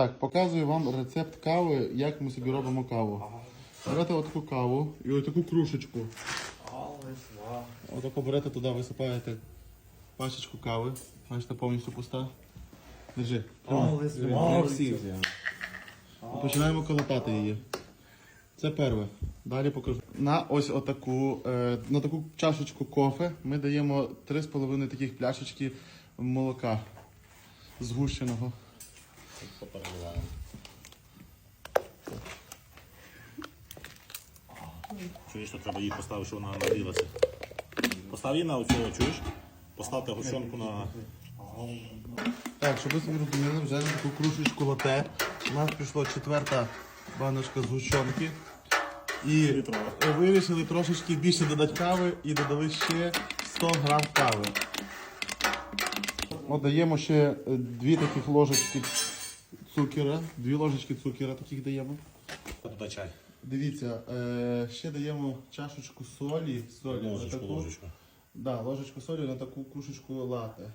Так, показую вам рецепт кави, як ми собі робимо каву. Берете отаку каву і отаку кружечку. Отаку берете туди, висипаєте пачечку кави. Бачите, повністю пуста. Держи. Держи. Починаємо колотати її. Це перше. Далі покажу. На ось отаку, е, на таку чашечку кофе ми даємо 3,5 таких пляшечки молока згущеного. Попереджаємо. Чуєш, що треба її поставити, щоб вона нагрілася. Постав її на оцю, чуєш? Поставте гущонку на. Так, щоб ви собі розуміли, вже на таку кружечку лате. У нас пішла четверта баночка згущенки. І Літрова. вирішили трошечки більше додати кави і додали ще 100 грам кави. От даємо ще е, дві таких ложечки цукера, дві ложечки цукера таких даємо. Туди чай. Дивіться, е, ще даємо чашечку солі. солі на Ложечку, таку, ложечку. Да, ложечку солі на таку кружечку лате.